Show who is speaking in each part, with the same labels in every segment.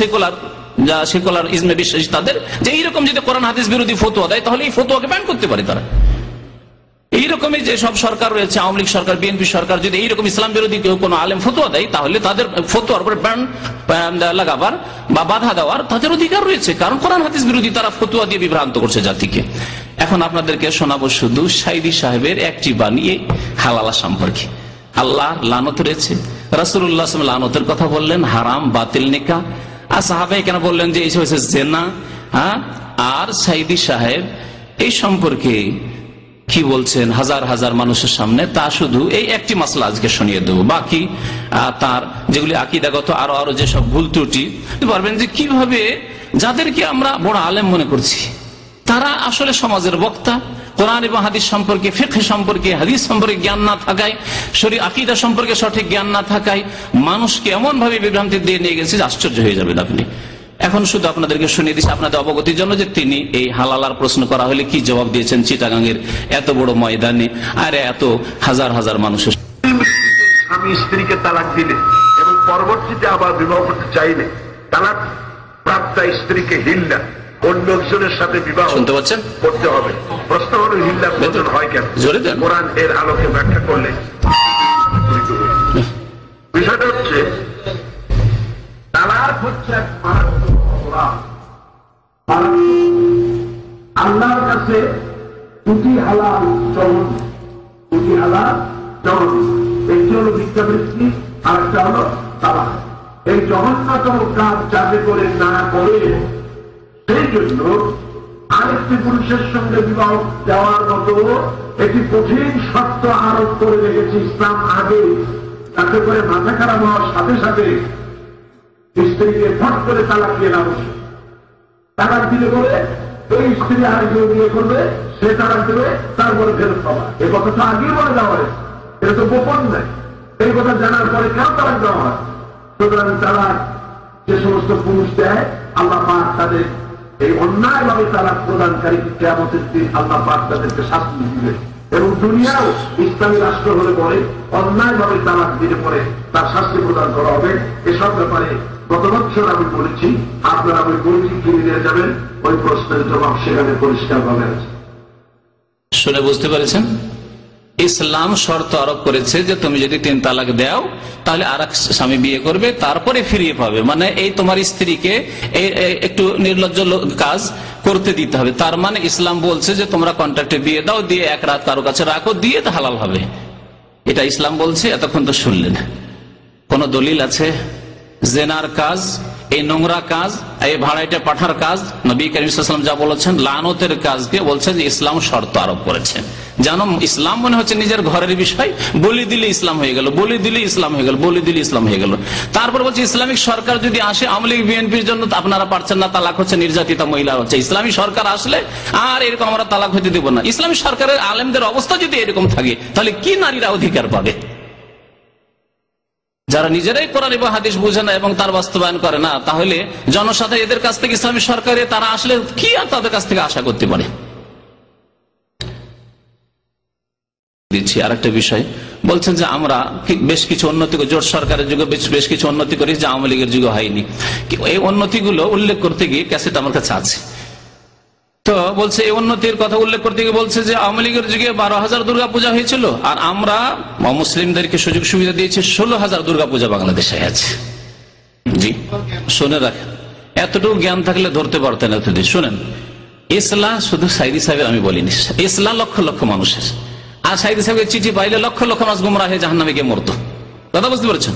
Speaker 1: Secular, যা secular ইসমে তাদের, যে এইরকম যদি কোরআন হাদিস বিরোধী ফতুয়া দেয়, তাহলে এই ফতুয়াকে ব্যান করতে পারে তারা। এইরকমই যে সব সরকার রয়েছে, আওয়ামী লীগ সরকার, বিএনপি সরকার, যদি এইরকম ইসলাম বিরোধী কেউ কোনো আলেম ফতুয়া দেয়, তাহলে তাদের ফতুয়ার উপরে ব্যান লাগাবার বা বাধা দেওয়ার তাদের অধিকার রয়েছে। কারণ কোরআন হাদিস বিরোধী তারা ফতুয়া দিয়ে বিভ্রান্ত করছে জাতিকে। এখন আপনাদেরকে শোনাবো শুধু সাইদি সাহেবের একটি বানিয়ে হালালা সম্পর্কে। আল্লাহ লানত রয়েছে। রাসুল্লাহ লানতের কথা বললেন, হারাম, বাতিল, নিকা। আর সাহাবে কেন বললেন যে এই হয়েছে জেনা? হ্যাঁ? আর সাইদি সাহেব এই সম্পর্কে কি বলছেন হাজার হাজার মানুষের সামনে? তা শুধু এই একটি মাসলা আজকে শুনিয়ে দেবো। বাকি তার যেগুলি আকিদাগত আরও আরও যেসব ভুল ত্রুটি পারবেন যে কীভাবে যাদেরকে আমরা বড় আলেম মনে করছি, তারা আসলে সমাজের বক্তা কোরআন এবং হাদিস সম্পর্কে ফেকে সম্পর্কে, হাদিস সম্পর্কে জ্ঞান না থাকায়, শরীর আকিদা সম্পর্কে সঠিক জ্ঞান না থাকায় মানুষকে এমন ভাবে বিভ্রান্তি দিয়ে নিয়ে গেছে যে আশ্চর্য হয়ে যাবেন আপনি। এখন শুধু আপনাদেরকে শুনিয়ে দিচ্ছি, আপনাদের অবগতির জন্য যে তিনি এই হালালার প্রশ্ন করা হলে কি জবাব দিয়েছেন চিটাগাঙ্গের এত বড় ময়দানে, আর এত হাজার হাজার মানুষের
Speaker 2: স্বামী স্ত্রীকে তালাক দিলে এবং পরবর্তীতে আবার বিবাহ করতে চাইলে, তালাক প্রাপ্ত স্ত্রীকে হিল্লা। অন্য একজনের সাথে বিবাহ
Speaker 1: শুনতে পাচ্ছেন?
Speaker 2: করতে হবে? প্রশ্ন হলো হিল্লা প্রয়োজন হয় কেন?
Speaker 1: জোরে দেন।
Speaker 2: কোরআন এর আলোকে ব্যাখ্যা করলে বিষয়টা হচ্ছে তালাক হচ্ছে এক। আল্লাহর কাছে দুটি হালাল চরণ দুটি হালাল চরণ একটি হলো ভিক্ষাবৃত্তি আর একটা হলো তালাক। এই জঘন্যতম কাজ যাতে করে না করে সেই জন্য আরেকটি পুরুষের সঙ্গে বিবাহ দেওয়ার মতো একটি কঠিন শর্ত আরোপ করে রেখেছে ইসলাম আগে। তাতে করে মাথা খারাপ হওয়ার সাথে সাথে স্ত্রীকে ফট করে তালাক দিয়ে না বসে তালাক দিলে বলে ওই স্ত্রী আর কেউ বিয়ে করবে, সে তালাক দেবে, তারপরে ফেরত পাবা। এ কথা তো আগেই বলে দেওয়া হয়। এটা তো গোপন নাই এই কথা জানার পরে কেন তালাক দেওয়া হয়? সুতরাং তালাক যে সমস্ত পুরুষ দেয়, আল্লাহ পাক তাদের এই অন্যায় ভাবে তালাক প্রদানকারী কেমতের দিন আল্লাহ পাক তাদেরকে শাস্তি দিবে। এবং দুনিয়াও ইসলামী রাষ্ট্র হলে পরে অন্যায় ভাবে তালাক দিলে পরে তার শাস্তি প্রদান করা হবে। এসব ব্যাপারে গত বছর আমি বলেছি, আপনারা ওই বইটি কিনে নিয়ে যাবেন, ওই প্রশ্নের জবাব সেখানে পরিষ্কার ভাবে আছে।
Speaker 1: শুনে বুঝতে পেরেছেন? ইসলাম শর্ত আরোপ করেছে যে তুমি যদি তিন তালাক দাও, তাহলে আর স্বামী বিয়ে করবে, তারপরে ফিরিয়ে পাবে। মানে এই তোমার স্ত্রীকে একটু নির্লজ্জ কাজ করতে দিতে হবে। তার মানে ইসলাম বলছে যে তোমরা কন্ট্রাক্টে বিয়ে দাও, দিয়ে এক রাত কারও কাছে রাখো, দিয়ে তো হালাল হবে। এটা ইসলাম বলছে, এতক্ষণ তো শুনলেন। কোন দলিল আছে? জেনার কাজ, এই নোংরা কাজ, এই ভাড়াইটা পাঠার কাজ, নবী করিম যা বলেছেন, লানতের কাজকে বলছেন যে ইসলাম শর্ত আরোপ করেছেন। জানো, ইসলাম মনে হচ্ছে নিজের ঘরের বিষয়। বলি দিলে ইসলাম হয়ে গেল, বলি দিলে ইসলাম হয়ে গেল, বলি দিলে ইসলাম হয়ে গেল। তারপর বলছে, ইসলামিক সরকার যদি আসে, আওয়ামী লীগ, বিএনপির জন্য আপনারা পারছেন না, তালাক হচ্ছে নির্যাতিতা মহিলা হচ্ছে। ইসলামী সরকার আসলে আর এরকম আমরা তালাক হতে দেবো না। ইসলামী সরকারের আলেমদের অবস্থা যদি এরকম থাকে, তাহলে কি নারীরা অধিকার পাবে? যারা নিজেরাই কোরআন এবং হাদিস বুঝে না এবং তার বাস্তবায়ন করে না, তাহলে জনসাধারণ এদের কাছ থেকে ইসলামী সরকারে তারা আসলে কি আর তাদের কাছ থেকে আশা করতে পারে? দিচ্ছি আর একটা বিষয়। বলছেন যে আমরা বেশ কিছু উন্নতি জোট সরকারের যুগে বেশ কিছু উন্নতি করি, যে আওয়ামী লীগের যুগে হয়নি। এই উন্নতিগুলো উল্লেখ করতে গিয়ে ক্যাসেট আমার কাছে আছে। তো বলছে, এই উন্নতির কথা উল্লেখ করতে গিয়ে বলছে যে আওয়ামী লীগের যুগে বারো হাজার দুর্গা পূজা হয়েছিল, আর আমরা মুসলিমদেরকে সুযোগ সুবিধা দিয়েছি, ষোলো হাজার দুর্গা পূজা বাংলাদেশে আছে। জি, শুনে রাখেন। এতটুকু জ্ঞান থাকলে ধরতে পারতেন এতদিন। শুনেন ইসলাম শুধু সাইদি সাহেবের আমি বলিনি ইসলাম লক্ষ লক্ষ মানুষের। আর সাইদি সাহেবের চিঠি পাইলে লক্ষ লক্ষ মাস গুমরা হয়ে জাহান নামে গিয়ে মরতো। কথা বুঝতে পারছেন?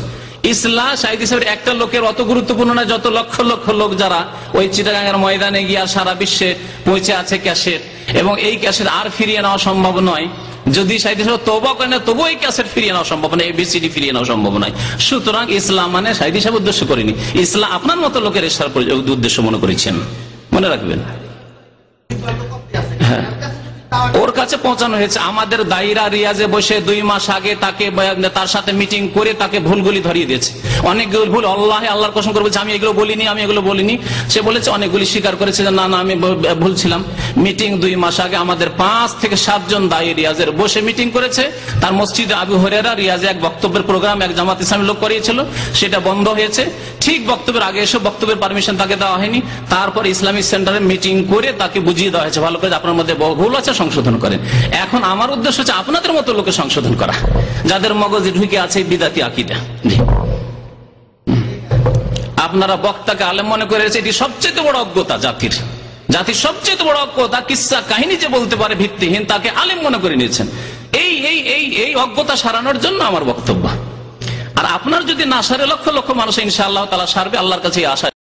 Speaker 1: ইসলাম সাইদি সাহেবের একটা লোকের অত গুরুত্বপূর্ণ না, যত লক্ষ লক্ষ লোক যারা ওই চিটাগাঙ্গের ময়দানে গিয়ে সারা বিশ্বে পৌঁছে আছে ক্যাশেট এবং এই ক্যাশেট আর ফিরিয়ে নেওয়া সম্ভব নয়। যদি সাইদি সাহেব তবা করে না তবু এই ক্যাসেট ফিরিয়ে নেওয়া সম্ভব নয় এবিসিডি ফিরিয়ে নেওয়া সম্ভব নয়। সুতরাং ইসলাম মানে সাইদি সাহেব উদ্দেশ্য করিনি। ইসলাম আপনার মতো লোকের ইসলাম উদ্দেশ্য মনে করেছেন। মনে রাখবেন? হ্যাঁ। ওর কাছে পৌঁছানো হয়েছে। আমাদের দায়রা রিয়াজে বসে দুই মাস আগে তাকে তার সাথে মিটিং করে তাকে ভুলগুলি ধরিয়ে দিয়েছে। অনেকগুলো ভুল, আল্লাহ আল্লাহর কসম করে বলছে আমি এগুলো বলিনি, আমি এগুলো বলিনি। সে বলেছে, অনেকগুলি স্বীকার করেছে যে, না না, আমি ব- ভুল ছিলাম। মিটিং দুই মাস আগে আমাদের পাঁচ থেকে সাতজন দায়ী রিয়াজের বসে মিটিং করেছে। তার মসজিদে আবু হরেরা রিয়াজে এক বক্তব্যের প্রোগ্রাম এক জামাত ইসলামী লোক করিয়েছিল। সেটা বন্ধ হয়েছে। ঠিক বক্তব্যের আগে এসে বক্তব্যের পারমিশন তাকে দেওয়া হয়নি। তারপর ইসলামিক সেন্টারে মিটিং করে তাকে বুঝিয়ে দেওয়া হয়েছে। ভালো করে আপনার মধ্যে ভুল আছে, সংশোধন করেন এখন আমার উদ্দেশ্য হচ্ছে আপনাদের মতো লোকে সংশোধন করা। যাদের মগজে ঢুকে আছে বিদাতি আকিদা। আপনারা বক্তাকে আলেম মনে করে এটি সবচেয়ে বড় অজ্ঞতা জাতির। জাতির সবচেয়ে বড় অজ্ঞতা, কিসা কাহিনী যে বলতে পারে ভিত্তিহীন, তাকে আলেম মনে করে নিয়েছেন। এই এই এই এই অজ্ঞতা সারানোর জন্য আমার বক্তব্য। আর আপনার যদি না সারে লক্ষ লক্ষ মানুষ ইনশাআল্লাহ তালা সারবে, আল্লাহর কাছে আশা